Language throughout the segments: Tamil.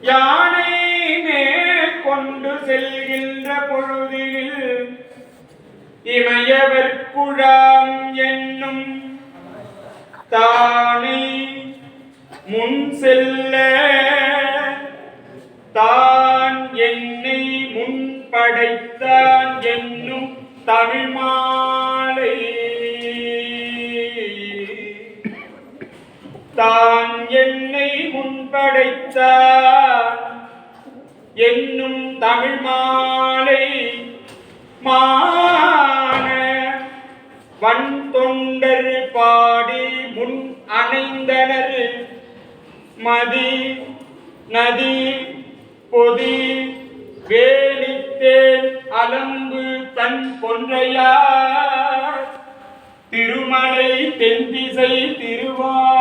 யானை மேல் கொண்டு செல்கின்ற பொழுதில் இமையவர் குழாம் என்னும் தானே முன் செல்ல தான் என்னை முன் படைத்தான் என்னும் தமிழ் மாலை. தான் என்னை முன்படைத்தான் என்னும் தமிழ் மாலை மான வன் தொண்டர் பாடி முன் அணைந்தனர். மதி நதி பொதி வேலித்தேன் அலம்பு தன் பொன்றையார் திருமலை தென்திசை திருவார்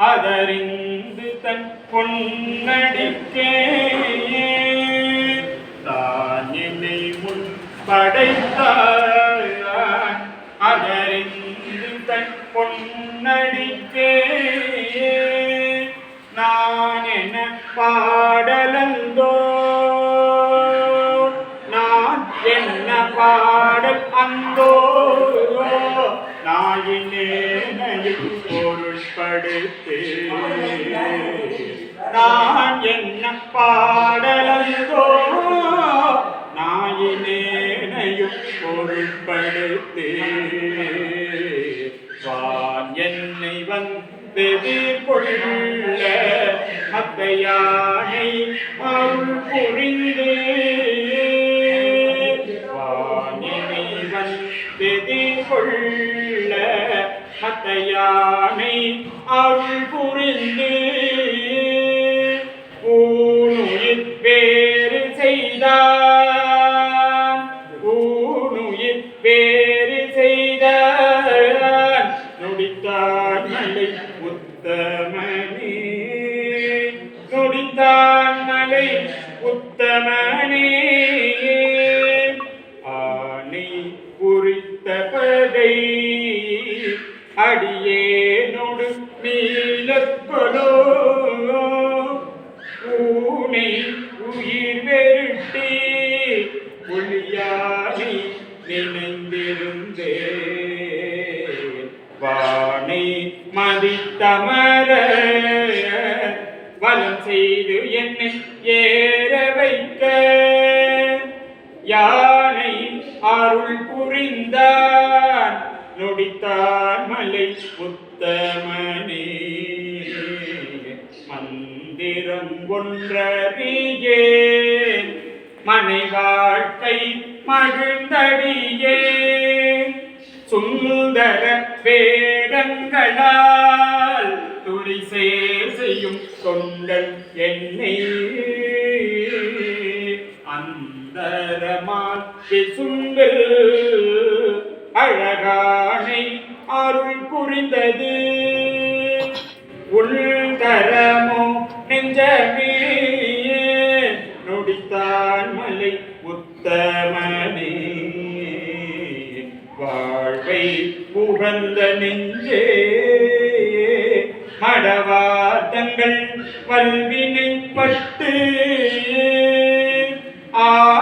அதறிந்து தன் பொன்னடிக்கே தான் என்னை முன் படைத்தான் அதறிந்து தன் பொன்னடிக்கே நான் என்ன பாடலந்தோ. நான் என்ன பாடல் அந்தோ. நாயினேனையும் பொருள்படுத்து நான் என்ன பாடலந்தோ நாயினேனையும் பொருள்படுத்து வான் என்னை வந்தெதிர்கொள்ள மத்த யானை அருள் புரிந்து அருள் புரிந்து மதித்தமர வலம் செய்து என்னை ஏற வைக்க. யானை அருள் புரிந்தான் நொடித்தான் மலை உத்தமனே. மந்திரம் ஒன்றறியே மனை வாழ்க்கை மகிழ்ந்தடியே. சுந்தர வேடங்களால் துணி செய்யும் தொண்டன் என்னை. அந்தரமால் சுங்கள் அழகானை அருள் புரிந்தது. Allah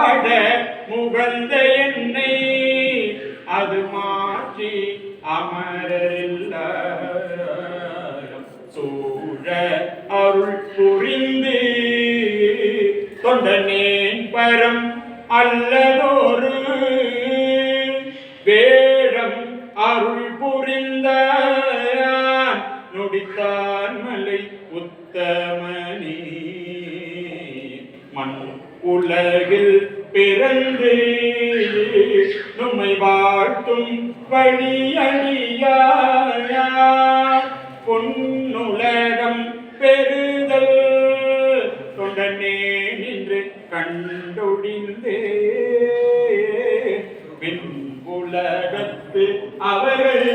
வழியடியார் பொன்னுலகம் பெறுதல். தொண்டனே நின்று கண்டொடிந்தே விண் உலகத்து அவர்கள்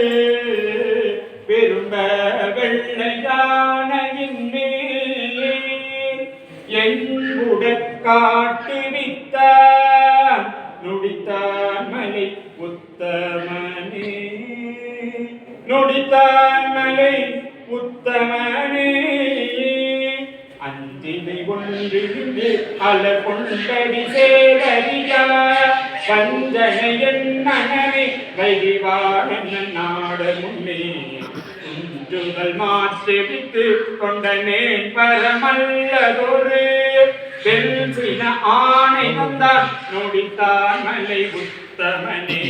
விரும்ப வெள்ளையானையின் மேல் எங்குடற் காட்டு அஞ்சினை ஒன்றிருந்து அல கொண்டடி சேவரியா வஞ்சனை என் மனமே வைகிவாழன் நாட முன்னே. குன்றுகள் மாற்றிவிட்டு கொண்டனேன் பரமல்லதொரு பெருசின ஆணை வந்தார் நொடித்தான் மலை உத்தமனே.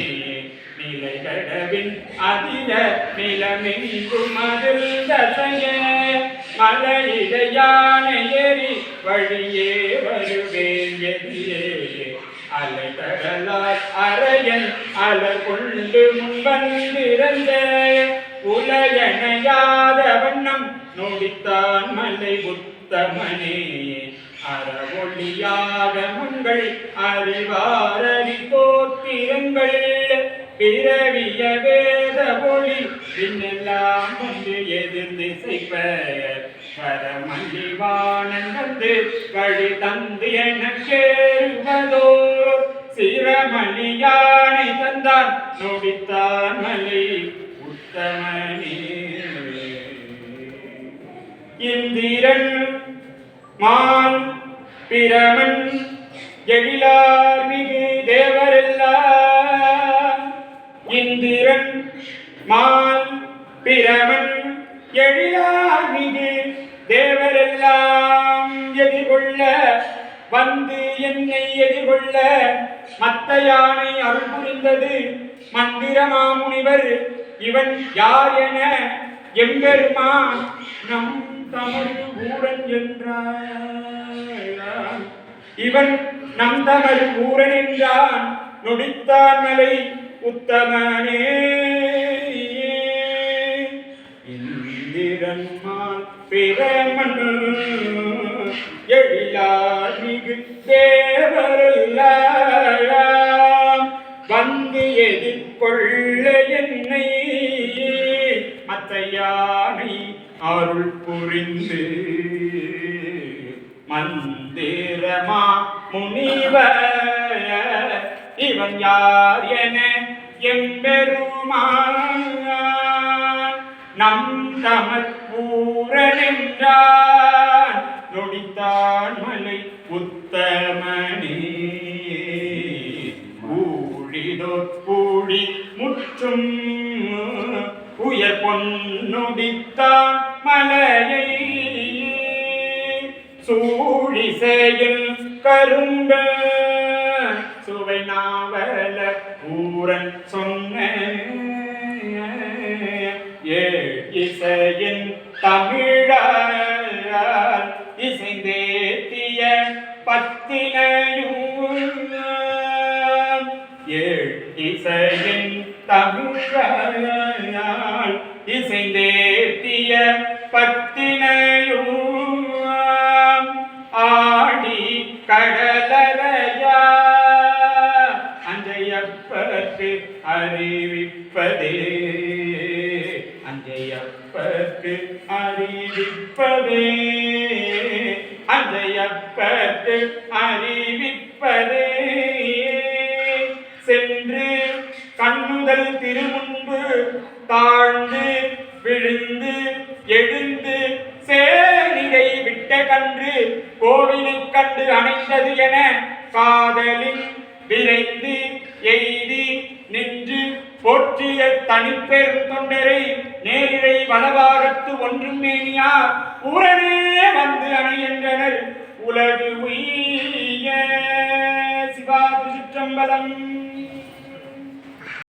நிலைகடவின் அதிக நிலமெங்கும் அதில் தசைய. மலையிட யானை ஏறி வழியே வருவேன் எதிரே. அலை கடலால் அரையன் அலர் கொண்டு முன்வந்திருந்த உலகனையாத வண்ணம் நொடித்தான் மலை உத்தமனே. அறவொழியாக முன்கள் அறிவாரறி தோத்திரங்கள் பிறவிய வேத ஒளி பின்னெல்லாம் ஒன்று எதிர்ந்து செய்வ வாணன் வந்து வழி தந்து என சேருவதோ சிரமணி யானை தந்தான் நொடித்தான் மலை உத்தமனே இந்திரன் மான் பிரமன் எழிலார் மிகு தேவரெல்லாம் இந்திரன் மான் பிரமன் எழிலார் மிகு தேவரெல்லாம் வந்து என்னை எதிர்கொள்ள மத்த யானை அருள் புரிந்தது மந்திரமாமுனிவர். இவன் யார் என எம்பெருமான் நம் தமிழ் ஊரன் என்றான். இவன் நம் தமிழ் ஊரன் என்றான். நொடித்தான் மலை உத்தமனே. இந்திரன்மான் பிரமன். எழிலார் தேவரெல்லாம். வந்து எதிர்கொள்ள என்னை மத்தையானை அருள் புரிந்து. மந்திரமா முனிவர் இவன் யார் என எம்பெருமான் நம் தமற்பூரனென்றான் நொடித்தான் மலை உத்தமனே. ஊழிதோ கூடி முற்றும் உயர் பொன்னுடித்தான் மலையை. சூழிசையில் கரும்ப சுவை நாவல ஊரன் சொன்ன ஏ இசையின் தமிழ இசைந்தேத்திய பத்தினையும் ஏழ் இசையின் தமிழால் அறிவிப்பதே. சென்று கண்ணுதல் திருமுன்பு தாழ்ந்து விழுந்து எழுந்து சேனிடை விட்ட கன்று கோவிலை கண்டு அணைந்தது என காதலில் விரைந்து எய்தி நின்று போற்றிய தனிப்பெரும் தொண்டரை நேரிழை வலபாகத்து ஒன்றும் மேனியார் உடனே வந்து அணைகின்றனர் உலகு உய்ய சிவா திருச்சம்பலம்